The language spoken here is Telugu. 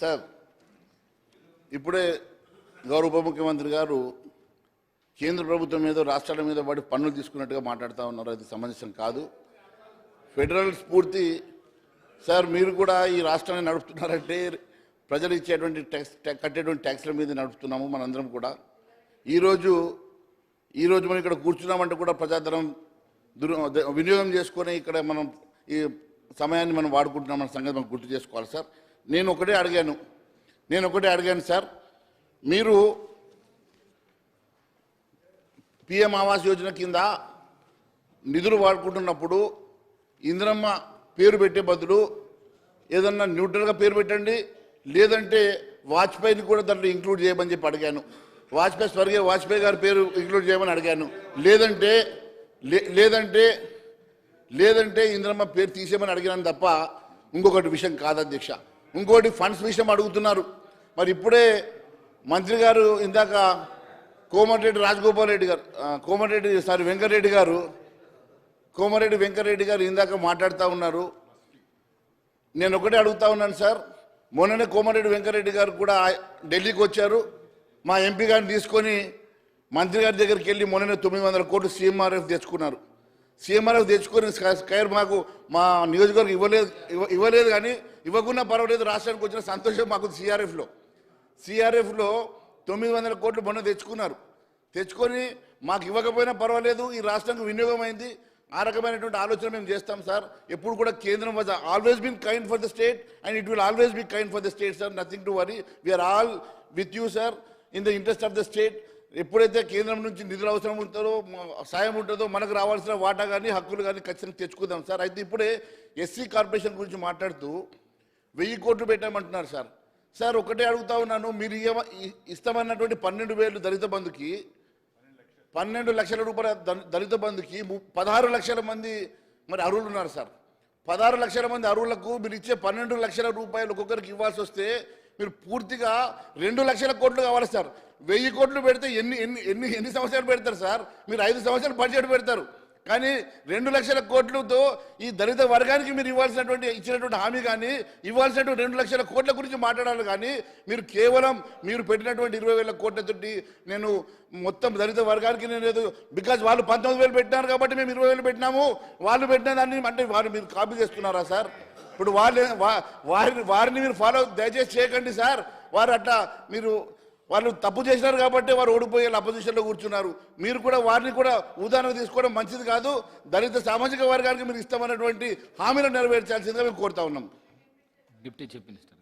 సార్ ఇప్పుడే గౌరవ ఉప ముఖ్యమంత్రి గారు కేంద్ర ప్రభుత్వం మీద రాష్ట్రాల మీద పడి పన్నులు తీసుకున్నట్టుగా మాట్లాడుతూ ఉన్నారు. అది సమంజసం కాదు. ఫెడరల్ స్ఫూర్తి సార్ మీరు కూడా ఈ రాష్ట్రాన్ని నడుపుతున్నారంటే ప్రజలు ఇచ్చేటువంటి ట్యాక్స్ కట్టేటువంటి ట్యాక్స్ల మీద నడుపుతున్నాము మనందరం కూడా. ఈరోజు ఈరోజు మనం ఇక్కడ కూర్చున్నామంటే కూడా ప్రజాధనం దుర్ వినియోగం చేసుకొని ఇక్కడ మనం ఈ సమయాన్ని మనం వాడుకుంటున్నాం. మన సంగతి మనం గుర్తు చేసుకోవాలి సార్. నేను ఒకటే అడిగాను. నేను ఒకటే అడిగాను సార్. మీరు పిఎం ఆవాస్ యోజన కింద నిధులు వాడుకుంటున్నప్పుడు ఇందిరమ్మ పేరు పెట్టే బదులు ఏదన్నా న్యూట్రల్గా పేరు పెట్టండి. లేదంటే వాజ్పేయిని కూడా దాంట్లో ఇంక్లూడ్ చేయమని చెప్పి అడిగాను. వాజ్పేయి స్వర్గీయ వాజ్పేయి గారి పేరు ఇంక్లూడ్ చేయమని అడిగాను. లేదంటే లే- లేదంటే లేదంటే ఇందిరమ్మ పేరు తీసేయమని అడిగినాను తప్ప ఇంకొకటి విషయం కాదు అధ్యక్ష ఇంకోటి ఫండ్స్ విషయం అడుగుతున్నారు. మరి ఇప్పుడే మంత్రి గారు ఇందాక కోమటిరెడ్డి రాజగోపాల్ రెడ్డి గారు కోమటిరెడ్డి సారీ వెంకటరెడ్డి గారు కోమరెడ్డి వెంకటరెడ్డి గారు ఇందాక మాట్లాడుతూ ఉన్నారు. నేను ఒకటే అడుగుతా ఉన్నాను సార్. మొన్ననే కోమరెడ్డి వెంకటరెడ్డి గారు కూడా ఢిల్లీకి వచ్చారు. మా ఎంపీ గారిని తీసుకొని మంత్రి గారి దగ్గరికి వెళ్ళి మొన్ననే తొమ్మిది వందల కోట్లు సీఎంఆర్ఎఫ్ తెచ్చుకున్నారు. సీఎంఆర్ఎఫ్ తెచ్చుకొని స్కైర్ మాకు మా నియోజకవర్గం ఇవ్వలేదు ఇవ్వలేదు కానీ ఇవ్వకుండా పర్వాలేదు రాష్ట్రానికి వచ్చిన సంతోషం మాకు సిఆర్ఎఫ్లో సిఆర్ఎఫ్లో తొమ్మిది వందల కోట్లు మొన్న తెచ్చుకున్నారు. తెచ్చుకొని మాకు ఇవ్వకపోయినా పర్వాలేదు ఈ రాష్ట్రానికి వినియోగం అయింది. ఆ రకమైనటువంటి ఆలోచన మేము చేస్తాం సార్. ఎప్పుడు కూడా కేంద్రం was always been kind for the state and it will always be kind for the state sir nothing to worry we are all with you sir in the interest of the state ఎప్పుడైతే కేంద్రం నుంచి నిధులు అవసరం ఉంటుందో సాయం ఉంటుందో మనకు రావాల్సిన వాటా కానీ హక్కులు కానీ ఖచ్చితంగా తెచ్చుకుందాం సార్ అయితే ఇప్పుడే ఎస్సీ కార్పొరేషన్ గురించి మాట్లాడుతూ వెయ్యి కోట్లు పెట్టామంటున్నారు సార్. సార్ ఒకటే అడుగుతా ఉన్నాను మీరు ఇయ్య- ఇస్తామన్నటువంటి పన్నెండు వేలు దళిత బంధుకి పన్నెండు లక్షల రూపాయల దళిత బంధుకి ము- పదహారు లక్షల మంది మరి అరువులు ఉన్నారు సార్. పదహారు లక్షల మంది అరువులకు మీరు ఇచ్చే పన్నెండు లక్షల రూపాయలు ఒక్కొక్కరికి ఇవ్వాల్సి వస్తే మీరు పూర్తిగా రెండు లక్షల కోట్లు కావాలి సార్. వెయ్యి కోట్లు పెడితే ఎన్ని ఎన్ని ఎన్ని ఎన్ని సంవత్సరాలు పెడతారు సార్? మీరు ఐదు సంవత్సరాలు బడ్జెట్ పెడతారు. కానీ రెండు లక్షల కోట్లతో ఈ దళిత వర్గానికి మీరు ఇవ్వాల్సినటువంటి ఇచ్చినటువంటి హామీ కానీ ఇవ్వాల్సినటువంటి రెండు లక్షల కోట్ల గురించి మాట్లాడాలి కానీ మీరు కేవలం మీరు పెట్టినటువంటి ఇరవై వేల కోట్లతోటి నేను మొత్తం దళిత వర్గానికి నేను లేదు బికాజ్ వాళ్ళు పంతొమ్మిది వేలు పెట్టినారు కాబట్టి మేము ఇరవై వేలు పెట్టినాము. వాళ్ళు పెట్టిన దాన్ని అంటే వారు మీరు కాపీ చేస్తున్నారా సార్? ఇప్పుడు వాళ్ళు వారిని వారిని మీరు ఫాలో దయచేసి చేయకండి సార్. వారు అట్లా మీరు వాళ్ళు తప్పు చేసినారు కాబట్టి వారు ఓడిపోయే అపోజిషన్లో కూర్చున్నారు. మీరు కూడా వారిని కూడా ఉదాహరణ తీసుకోవడం మంచిది కాదు. దళిత సామాజిక వర్గానికి మీరు ఇస్తామన్నటువంటి హామీలు నెరవేర్చాల్సిందిగా మేము కోరుతా ఉన్నాం. Deputy chief minister.